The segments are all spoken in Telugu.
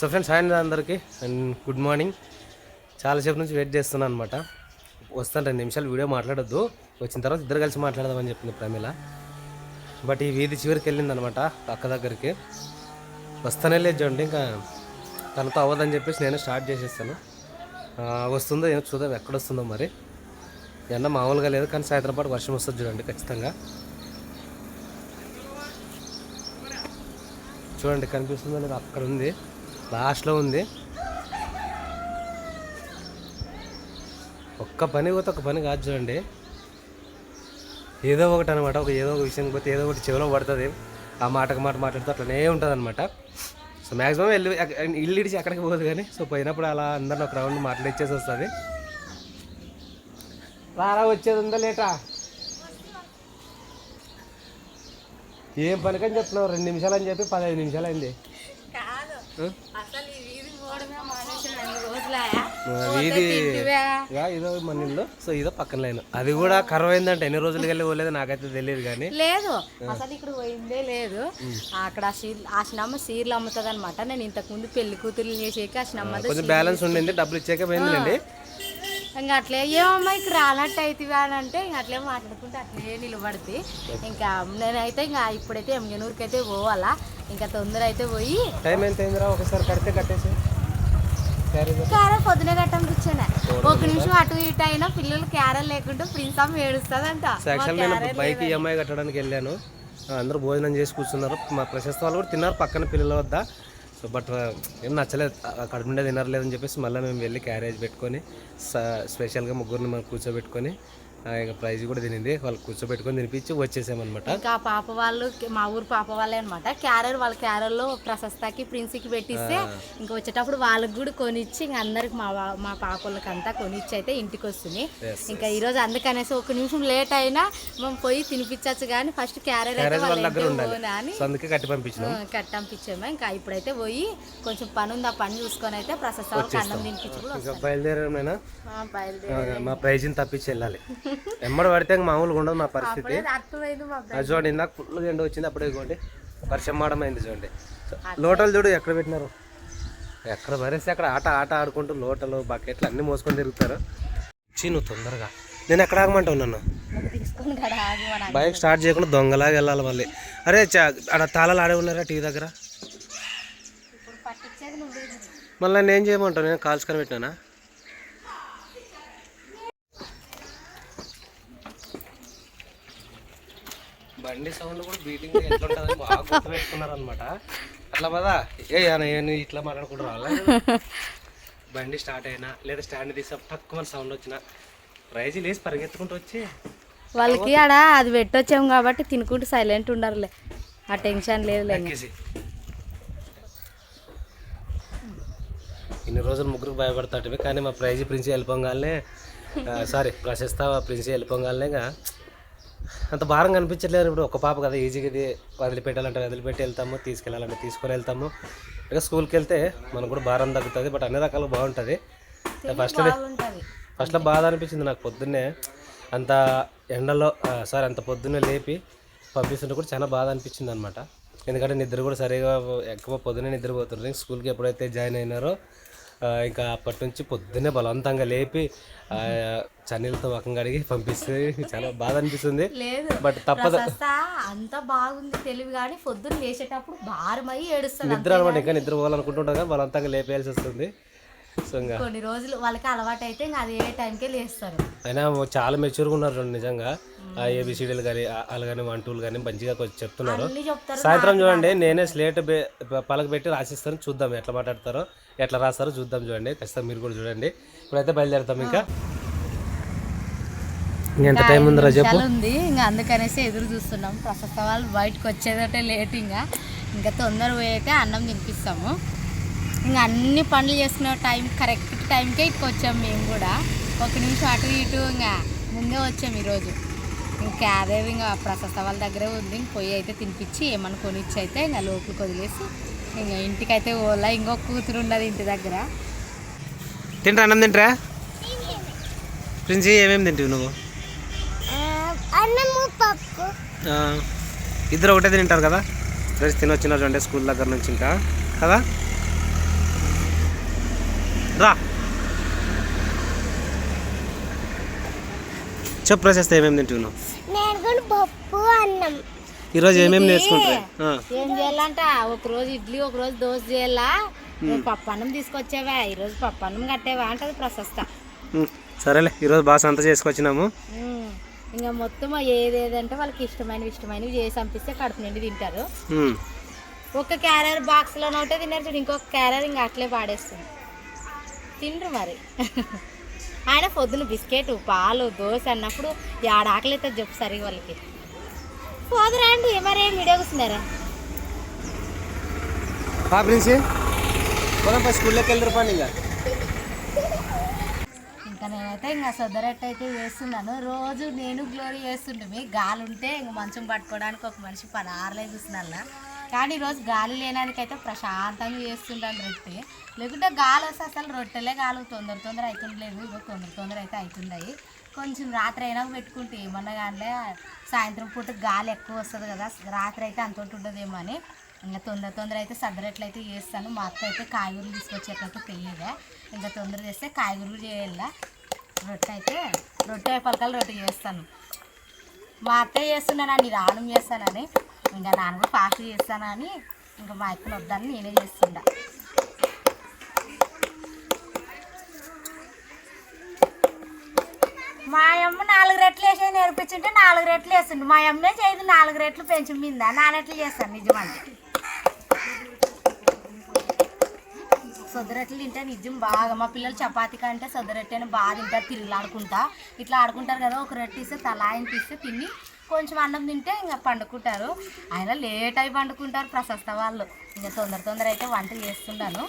సో ఫ్రెండ్స్ ఆయన అందరికీ. And good morning. చాలాసేపు నుంచి వెయిట్ చేస్తున్నాను అనమాట వస్తాను రెండు నిమిషాలు వీడియో మాట్లాడొద్దు. వచ్చిన తర్వాత ఇద్దరు కలిసి మాట్లాడదామని చెప్పింది ప్రమిళ బట్ ఈ వీధి చివరికి వెళ్ళింది అనమాట అక్క దగ్గరికి. వస్తానే లేదు చూడండి ఇంకా తనతో అవ్వదని చెప్పేసి నేను స్టార్ట్ చేసేస్తాను. వస్తుందో ఏమో చూద్దాం ఎక్కడ వస్తుందో మరి. ఎండ మామూలుగా లేదు కానీ సాయంత్రం పాటు వర్షం వస్తుంది చూడండి ఖచ్చితంగా. చూడండి కనిపిస్తుందో లేదు అక్కడ ఉంది. లాస్ట్లో ఉంది. ఒక్క పని పోతే ఒక పని కాదు చూడండి. ఏదో ఒకటి అనమాట ఒక ఏదో ఒక విషయం పోతే ఏదో ఒకటి చెవిలో పడుతుంది. ఆ మాటకు మాట మాట్లాడుతూ అట్లనే ఉంటుంది అనమాట సో మ్యాక్సిమం వెళ్ళి ఇల్లు ఇడిచి అక్కడికి పోదు కానీ సో పోయినప్పుడు అలా అందరిని ఒక రౌండ్ మాట్లాడిచ్చేసి వస్తుంది. రారా వచ్చేది ఉందా లేటా? ఏం పనికని చెప్తున్నావు రెండు నిమిషాలు అని చెప్పి పదహైదు నిమిషాలు అయింది. వీధి ఇదో మన ఇల్లు. సో ఇదో పక్కన లైన్ అది కూడా కరువు అయిందంటే ఎన్ని రోజులకి వెళ్ళి పోలేదు నాకైతే తెలియదు కానీ. లేదు. అసలు ఇక్కడ పోయిందే లేదు. అక్కడ ఆ సినమ్మ సీర్లు అమ్ముతుంది అనమాట నేను ఇంతకు ముందు పెళ్ళి కూతుర్లు చేసేకి ఆ సినమ్మ కొంచెం బ్యాలెన్స్ ఉండింది. డబ్బులు ఇచ్చాక పోయిందిలేండి. ఇంకా అట్లే ఏమమ్మా ఇక్కడ రానట్టు అవుతుంది అని అంటే ఇంకా అట్లే మాట్లాడుకుంటే అట్లే నిలబడితే ఇంకా నేనైతే ఇంకా ఇప్పుడైతే ఎంగనూరుకి అయితే పోవాలా. ఇంకా తొందర అయితే పోయి టైం ఎంత అయిందిరా? ఒకసారి కడితే కట్టేసి. క్యారేజ్ క్యారె పొద్దునే కట్టంపించాను ఒక నిమిషం అటు ఇటు అయినా పిల్లలు క్యారెల్ లేకుంటే ప్రిన్స్ అమ్మ ఏడుస్తుందంట. నేను బైక్ ఈఎంఐ కట్టడానికి వెళ్ళాను. అందరూ భోజనం చేసి కూర్చున్నారు. మా ప్రశస్త వాళ్ళు కూడా తిన్నారు పక్కన పిల్లల వద్ద. సో బట్ ఏం నచ్చలేదు. అక్కడ ఉండే తినర్లేదని చెప్పేసి మళ్ళీ మేము వెళ్ళి క్యారేజ్ పెట్టుకొని స్పెషల్గా ముగ్గురిని మనం కూర్చోబెట్టుకొని ఇక ప్రైజ్ కూడా తినింది. వాళ్ళు కూర్చోబెట్టుకొని తినిపించి వచ్చేసామన్నమాట. ఇంకా ఆ పాప వాళ్ళు మా ఊరు పాప వాళ్ళే అనమాట క్యారర్ వాళ్ళ క్యారర్లో ప్రశస్తకి ప్రిన్స్కి పెట్టిస్తే ఇంకా వచ్చేటప్పుడు వాళ్ళకి కూడా కొనిచ్చి ఇంకా అందరికి మా మా పాప వాళ్ళకంతా కొనిచ్చి అయితే ఇంటికి వస్తుంది. ఇంకా ఈరోజు అందుకనేసి ఒక నిమిషం లేట్ అయినా మనం పోయి తినిపించచ్చు కానీ ఫస్ట్ క్యారర్ అయితే వాళ్ళ అని సో అందుకే కట్టి కట్టంపించాము ఇంకా ఇప్పుడైతే పోయి కొంచెం పని ఉంది ఆ పని చూసుకొని అయితే ప్రశస్త వాళ్ళకి అన్నం తినిపించి బయలుదేరేమైనా మా ప్రైజ్ని తప్పించి వెళ్ళాలి. ఎమ్మడి పడితే మామూలుగా ఉండదు మా పరిస్థితి. అది చూడండి ఇందాక ఫుల్ ఎండ వచ్చింది అప్పుడే ఇవ్వండి వర్షం మాడం అయింది చూడండి లోటలు చూడు ఎక్కడ పెట్టినారు? ఎక్కడ భరేస్తే అక్కడ ఆట ఆట ఆడుకుంటూ లోటలు బకెట్లు అన్నీ మోసుకొని తిరుగుతారు. వచ్చి నువ్వు తొందరగా. నేను ఎక్కడ ఆగమంటావు నన్ను? బైక్ స్టార్ట్ చేయకుండా దొంగలాగా వెళ్ళాలి మళ్ళీ. అరే ఆడ తాళాలు ఆడే ఉన్నారా టీవీ దగ్గర? మళ్ళీ నేను ఏం చేయమంటావు? నేను కాల్స్ కని పెట్టినానా? బండి సౌండ్ కూడా బీటింగ్ ఎట్లుంటుందని బాగా గుర్తుపెట్టుకున్నారు అనమాట అట్లా పదా? ఏ నువ్వు ఇట్లా మాట్లాడుకుంటూ రావాలి? బండి స్టార్ట్ అయినా లేదా స్టాండ్ తీసా తక్కువ సౌండ్ వచ్చిన ప్రైజ్ లేసి పరిగెత్తుకుంటూ వచ్చి. వాళ్ళకి ఆడ అది పెట్టొచ్చాము కాబట్టి తినుకుంటూ సైలెంట్ ఉండాలిలే. ఆ టెన్షన్ లేదులే. ఎక్కేసి ఇన్ని రోజులు ముగ్గురు భయపడతాటివి కానీ మా ప్రైజ్ ప్రిన్స్ వెళ్ళిపోగానే సారీ ప్రశస్త ప్రిన్స్ వెళ్ళిపోగానే అంత భారం కనిపించట్లేదు. ఇప్పుడు ఒక పాప కదా ఈజీగా ఇది వదిలిపెట్టాలంటే వదిలిపెట్టి వెళ్తాము తీసుకెళ్ళాలంటే తీసుకొని వెళ్తాము ఇక స్కూల్కి వెళ్తే మనకు కూడా భారం తగ్గుతుంది బట్ అన్ని రకాలు బాగుంటుంది. ఫస్ట్ బాగుంటది ఫస్ట్లో బాధ అనిపించింది నాకు పొద్దున్నే. అంత ఎండలో సారీ అంత పొద్దున్నే లేపి పంపిస్తుంటే కూడా చాలా బాధ అనిపించింది అనమాట ఎందుకంటే నిద్ర కూడా సరిగా ఎక్కువ పొద్దున్నే నిద్రపోతున్నారు స్కూల్కి ఎప్పుడైతే జాయిన్ అయినారో ఇంకా అప్పటి నుంచి పొద్దున్నే బలవంతంగా లేపి ఆ, చన్నీళ్ళతో ముఖం కడిగి పంపిస్తే చాలా బాధ అనిపిస్తుంది. లేదు. బట్ తప్పదు. అంత బాగుంది తెలివి కానీ పొద్దున్న లేచేటప్పుడు భారమై ఏడుస్తుంది నిద్ర అనమాట ఇంకా నిద్ర పోవాలనుకుంటుంటాం బలవంతంగా లేపేయాల్సి వస్తుంది. కొన్ని రోజులు వాళ్ళకి అలవాటు అయితే ఇంకా అదే టైంకే లేస్తారు. అయినా చాలా మెచ్యూర్గా ఉన్నారు నిజంగా. ఆ ఏబిసిడీలు కానీ వాళ్ళు కానీ వన్ టూలు కానీ మంచిగా కొంచెం చెప్తున్నారు. సాయంత్రం చూడండి నేనే స్లేట్ పలక పెట్టి రాసిస్తాను చూద్దాం ఎట్లా మాట్లాడతారో ఎట్లా రాస్తారో చూద్దాం చూడండి. ఖచ్చితంగా మీరు కూడా చూడండి. ఇప్పుడైతే బయలుదేరుతాం ఇంకా. ఎంత టైం ఉందిరా చెప్పు? ఉంది ఇంకా అందుకనేసి ఎదురు చూస్తున్నాం. ప్రశస్త వాళ్ళు బయటకు వచ్చేదంటే లేట్ ఇంకా. ఇంకా తొందర పోయాక అన్నం తినిపిస్తాము. ఇంకా అన్ని పనులు చేసుకునే టైం కరెక్ట్ టైంకే ఇటుకు వచ్చాం మేము కూడా. ఒక నిమిషం అటు ఇటు ఇంకా ముందే వచ్చాం ఈరోజు. ఇంకా క్యారేర్ ఇంకా ప్రశస్త వాళ్ళ దగ్గరే ఉంది. ఇంక పొయ్యి అయితే తినిపించి ఏమన్నా కొనిచ్చి అయితే ఇంకా లోపలికి వదిలేసి ఇంకా ఇంటికైతే ఓలా ఇంకొక కూతురు ఉన్నది ఇంటి దగ్గర. తింటా అన్నం తింటరా? ప్రిన్సి ఏమేమి తింటివి నువ్వు? అన్నము పప్పు. ఇద్దరు ఒకటే తింటారు కదా? ఫ్రెండ్స్ తినొచ్చినారు చూడండి స్కూల్ దగ్గర నుంచి ఇంకా. కదా? రా. చెప్పు ప్రశస్త ఏమేమి తింటున్నావు? నేను పప్పు అన్నం. ఈరోజు ఏమేమి నేర్చుకుంటారు? ఏం. చేయాలంట? ఒక రోజు ఇడ్లీ ఒక రోజు దోశ చేయాలా? పప్పు అన్నం తీసుకొచ్చావా? ఈ రోజు పప్పు అన్నం కట్టేవా? అంటది ప్రశస్త. సరేలే ఈరోజు బాగా సంత చేసుకొచ్చినాము. ఇంకా మొత్తం ఏదేదంటే వాళ్ళకి ఇష్టమైనవి ఇష్టమైనవి చేసి పంపిస్తే కడుపు నిండి తింటారు. ఒక క్యారియర్ బాక్స్లో ఒకటే తిన్నారు చూడు ఇంకొక క్యారియర్ ఇంకా అట్లే పాడేస్తుంది. తిండ్రు మరి. ఆయన పొద్దున బిస్కెట్ పాలు దోశ అన్నప్పుడు ఆడ ఆకలి అవుతుంది చెప్పు సరిగా వాళ్ళకి. పోదురా అండి మరి ఏం వీడియో కూర్చున్నారా ప్రిన్సి స్కూల్లోకి వెళ్ళరు పని ఇంకా. ఇంకా నేనైతే ఇంకా సొద్దరట్టు అయితే చేస్తున్నాను. రోజు నేను గ్లోరీ చేస్తుంటే గాలి ఉంటే ఇంక మంచం పట్టుకోవడానికి ఒక మనిషి పదహారులే చూస్తున్నాను కానీ ఈరోజు గాలి లేనానికైతే ప్రశాంతంగా చేస్తుంటాను రొట్టె. లేకుంటే గాలి వస్తే అసలు రొట్టెలే గాలి తొందర తొందర అవుతుండలేదు ఇగో తొందర తొందర అయితే అవుతున్నాయి కొంచెం రాత్రి అయినా పెట్టుకుంటే ఏమన్నా కానీ సాయంత్రం పూట గాలి ఎక్కువ వస్తుంది కదా రాత్రి అయితే అంత ఉండదేమో అని. ఇంకా తొందర తొందర అయితే సదరట్లయితే చేస్తాను. మా అత్త అయితే కాయగూరలు తీసుకొచ్చేటట్టు తెలియదే. ఇంకా తొందర చేస్తే కాయగూరలు చేయాల. రొట్టె అయితే రొట్టె పలకలు రొట్టె చేస్తాను. మా అత్తయ్య చేస్తున్నానని రాను చేస్తానని. ఇంకా నాన్న కూడా ఫాస్ట్ చేస్తానని ఇంకా మా అత్తను వద్దని నేనే చేస్తుండా. మా అమ్మ నాలుగు రెట్లు వేసి నేర్పించుంటే నాలుగు రెట్లు వేస్తుండు. మా అమ్మే చేయదు నాలుగు రెట్లు పెంచి మీద నానెట్లు చేస్తాను నిజమంటే. సొద్దరట్లు తింటే నిజం బాగా. మా పిల్లలు చపాతీ కంటే సొద్దరొట్టె బాగా తింటారు తిరుగులాడుకుంటా. ఇట్లా ఆడుకుంటారు కదా ఒక రొట్టె ఇస్తే తలాయిని తీస్తే తిని కొంచెం అన్నం తింటే ఇంకా పండుకుంటారు. ఆయన లేట్ అయి పండుకుంటారు ప్రశస్త వాళ్ళు. ఇంకా తొందర తొందర అయితే వంట చేస్తున్నాను.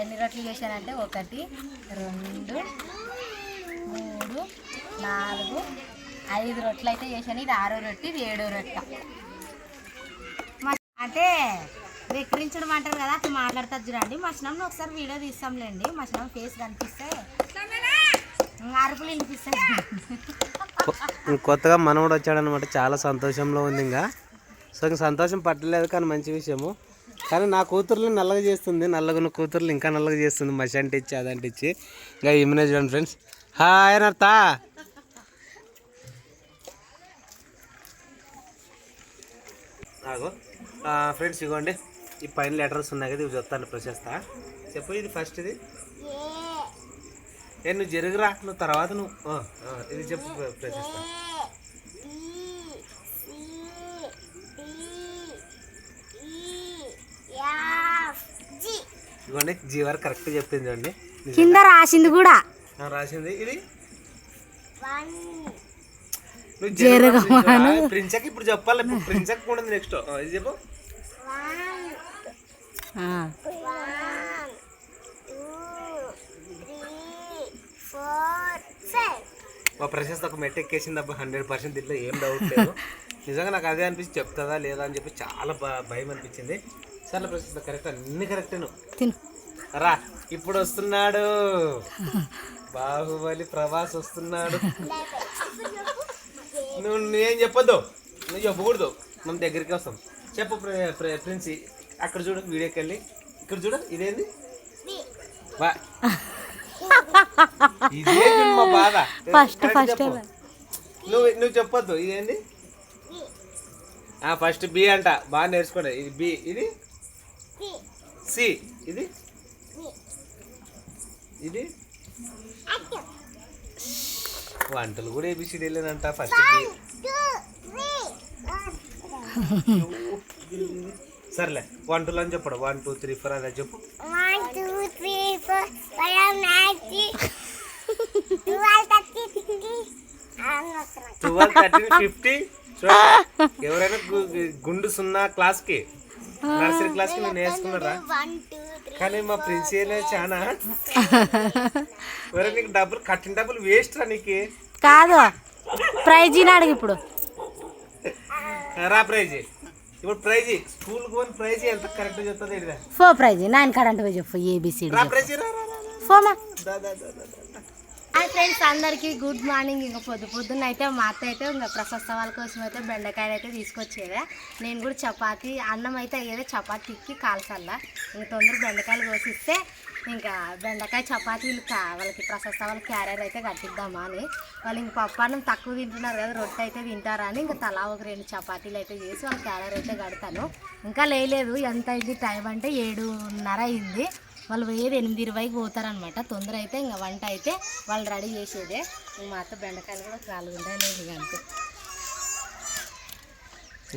ఎన్ని రొట్టెలు చేశానంటే ఒకటి రెండు మూడు నాలుగు ఐదు రొట్టెలు అయితే చేశాను. ఇది ఆరో రొట్టె ఇది ఏడో రొట్టె. అంటే విక్రించడం అంటారు కదా అట్లా మాట్లాడతారు చూడండి. మా ఒకసారి వీడియో తీస్తాంలేండి. మా ఫేస్ కనిపిస్తే అరుపులు వినిపిస్తాయి. కొత్తగా మనవడు వచ్చాడనమాట చాలా సంతోషంలో ఉంది ఇంకా. సో ఇంకా సంతోషం పట్టలేదు కానీ మంచి విషయము. కానీ నా కూతుర్లు నల్లగా చేస్తుంది. నల్లగున్న కూతుర్లు ఇంకా నల్లగా చేస్తుంది. మసి అంటే ఇచ్చి అదంటే ఇచ్చి. ఇంకా ఇమినే చూడండి ఫ్రెండ్స్. హాయ్ నర్తా ఫ్రెండ్స్ ఇగోండి. ఈ పైన లెటర్స్ ఉన్నాయి కదా ఇవి చెప్తాను ప్రశస్త. చెప్పు ఇది ఫస్ట్ ఇది. ఏ నువ్వు జరుగురా నువ్వు తర్వాత నువ్వు ఇది చెప్పు ప్ర- ప్రశస్త. ఇదిగోండి జీవారు కరెక్ట్ చెప్పింది చూడండి. కింద రాసింది కూడా. రాసింది. ఇది? నువ్వు జరగమను. ప్రిన్సకి ఇప్పుడు చెప్పాలి ప్రిన్సక్ కూడా ఉంది నెక్స్ట్ ఇది చెప్పు. మా ప్రశస్త ఒక మెట్ ఎక్కేసింది అబ్బా హండ్రెడ్ పర్సెంట్ దీంట్లో ఏం డౌట్ లేదు. నిజంగా నాకు అదే అనిపించి చెప్తుందా లేదా అని చెప్పి చాలా బా- భయం అనిపించింది. సరే ప్రశస్త కరెక్ట్ అన్ని కరెక్ట్ రా ఇప్పుడు వస్తున్నాడు. బాహుబలి ప్రభాస్ వస్తున్నాడు. నువ్వు నువ్వేం చెప్పొద్దు. నువ్వు చెప్పకూడదు. మనం దగ్గరికి వస్తాం. చెప్పు ప్ర- ప్ర- ప్రిన్సి. అక్కడ చూడు వీడియోకి వెళ్ళి ఇక్కడ చూడు ఇదేంది? బాధ. చెప్పు. ఏమో. నువ్వు నువ్వు చెప్పొద్దు. ఇదేంది? ఫస్ట్ బి అంట. బాగా నేర్చుకోండి. ఇది బి ఇది? సి ఇది? ఇది? వంటలు కూడా ఏబిసిడి వెళ్ళానంట ఫస్ట్ సర్లే వంటలు అని చెప్పడు. వన్ టూ త్రీ ఫోర్ అదే చెప్పు. ట్వెల్వ్ థర్టీన్ ఫిఫ్టీ ఎవరైనా గుండు సున్నా క్లాస్కి నర్సరీ క్లాస్కి నేను వేసుకున్నారా. కానీ మా ప్రిన్సిపల్ చాలా ఎవరైనా నీకు డబ్బులు కట్టిన డబ్బులు వేస్ట్ రా నీకు. కాదు. ప్రైజ్ అడుగు ఇప్పుడు. రా ప్రైజ్. ఇప్పుడు ప్రైజ్ స్కూల్ పోని ప్రైజ్ ఎంత కరెక్ట్ చెప్తుంది ఫో ప్రైజ్. నైన్ కరెంట్ చెప్పు. A B C D. FOMO. Hi friends అందరికీ గుడ్ మార్నింగ్ ఇంకా పొద్దు పొద్దున్న అయితే మా అత్త అయితే ఇంకా ప్రశస్తవాల కోసం అయితే బెండకాయలు అయితే తీసుకొచ్చేదా నేను కూడా చపాతి అన్నం అయితే అయ్యేదే చపాతీ తిక్కి కాల్చల్లా. ఇంకా తొందర బెండకాయలు కోసిస్తే ఇంకా బెండకాయ చపాతీలు వాళ్ళకి ప్రశస్తవాళ్ళ క్యారియర్ అయితే కట్టిద్దామా అని. వాళ్ళు ఇంక పప్పు అన్నం తక్కువ తింటున్నారు కదా రొట్టె అయితే తింటారా అని ఇంకా తలా ఒక రెండు చపాతీలు అయితే చేసి వాళ్ళ క్యారియర్ అయితే కడతాను. ఇంకా లేలేదు ఎంత అయింది టైం అంటే ఏడున్నర అయింది. వాళ్ళు పోయేది ఎనిమిది ఇరవైకి పోతారనమాట తొందర అయితే ఇంకా వంట అయితే వాళ్ళు రెడీ చేసేదే. ఇంక మా అత్త బెండకాయలు కూడా లేదు ఇక అంతే.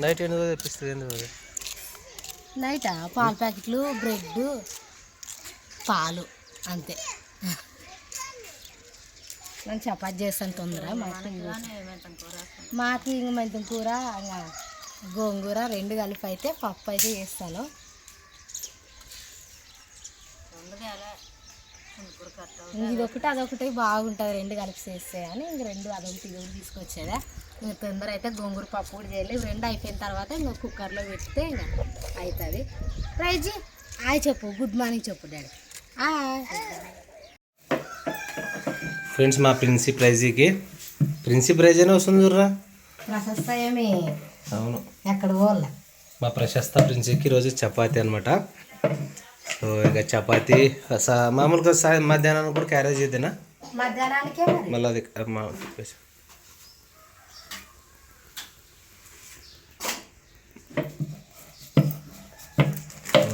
నైట్ ఎందుకు తెప్పిస్తుంది నైటా? పాల ప్యాకెట్లు బ్రెడ్ పాలు అంతే. నేను చపాతి చేస్తాను తొందర. మాకు ఇంక మెంతం కూర గోంగూర రెండు కలిపి అయితే పప్పు అయితే చేస్తాను ఇంక ఇది ఒకటి అదొకటి బాగుంటుంది. రెండు కలిపి చేస్తే అని ఇంక రెండు అదొకటి ఇది తీసుకొచ్చేదా. ఇంక తొందర అయితే గోంగూర పప్పు కూడా చేయాలి. రెండు అయిపోయిన తర్వాత ఇంకా కుక్కర్లో పెడితే ఇంకా అవుతుంది రైజీ హాయ్ చెప్పు. గుడ్ మార్నింగ్ చెప్పు డాడీ. ఫ్రెండ్స్ మా ప్రిన్సి ప్రైజీకి ప్రిన్సి ప్రైజ్ అనే వస్తుంది చూడరా? ప్రశస్త ఏమి అవును. ఎక్కడ పోలే మా ప్రశస్త ప్రిన్సికి ఈరోజు చపాతీ అనమాట సో ఇక చపాతీ మామూలుగా మధ్యాహ్నం కూడా క్యారేజ్ మరి. మళ్ళీ అది మా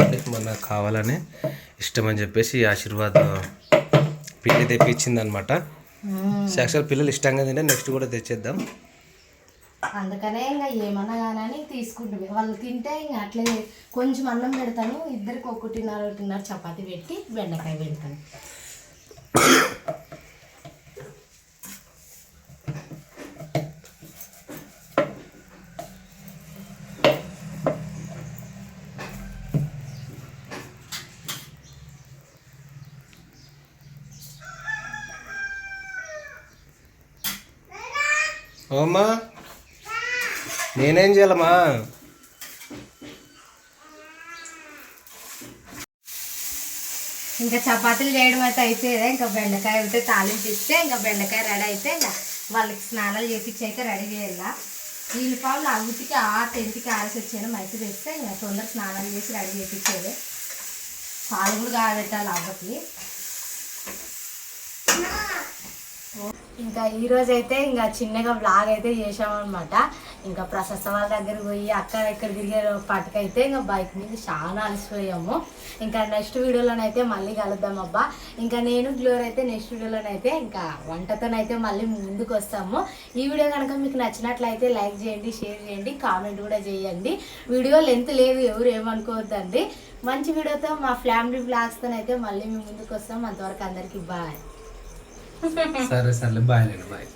ఓకే, మొన్న కావాలని ఇష్టం అని చెప్పేసి ఆశీర్వాద్ పిండి తెప్పించింది అనమాట యాక్చువల్ పిల్లలు ఇష్టంగా తింటే నెక్స్ట్ కూడా తెచ్చేద్దాం. అందుకనే ఇంకా ఏమన్నా కానీ తీసుకుంటుంది వాళ్ళు తింటే ఇంకా అట్లే కొంచెం అన్నం పెడతాను ఇద్దరికి ఒకటిన్నర ఒకటిన్నర చపాతి పెట్టి బెండకాయ పెడతాను. అమ్మా నేనేం చేయాలమ్మా? ఇంకా చపాతీలు చేయడం అయితే అయిపోయేదే. ఇంకా బెండకాయ ఉంటే తాలింపు ఇస్తే ఇంకా బెండకాయ రెడీ అయితే ఇంకా వాళ్ళకి స్నానాలు చేపించి అయితే రెడీ చేయాలా. యూనిఫామ్ పావులు ఉతికి ఆ టెన్త్కి ఆరేసి వచ్చాను మైకి తెస్తే ఇంకా తొందర స్నానాలు చేసి రెడీ చేపించేది. పాలు కూడా కాబెట్టాలి అవ్వకి ఇంకా ఈరోజు అయితే ఇంకా చిన్నగా బ్లాగ్ అయితే చేసామన్నమాట ఇంకా ప్రశస్త వాళ్ళ దగ్గర పోయి అక్కడ ఇక్కడ తిరిగే పట్టుకైతే ఇంకా బైక్ మీద చాలా అలసిపోయాము. ఇంకా నెక్స్ట్ వీడియోలోనైతే మళ్ళీ కలుద్దాం అబ్బా. ఇంకా నేను గ్లోర్ అయితే నెక్స్ట్ వీడియోలోనైతే ఇంకా వంటతోనైతే మళ్ళీ ముందుకు వస్తాము ఈ వీడియో కనుక మీకు నచ్చినట్లయితే లైక్ చేయండి షేర్ చేయండి కామెంట్ కూడా చేయండి. వీడియో లెంత్ లేదు ఎవరు ఏమనుకోవద్దండి. మంచి వీడియోతో మా ఫ్యామిలీ బ్లాగ్స్తోనైతే మళ్ళీ మేము ముందుకు వస్తాం అంతవరకు అందరికీ బాయ్ సరే సర్లే బాయ్ బాయ్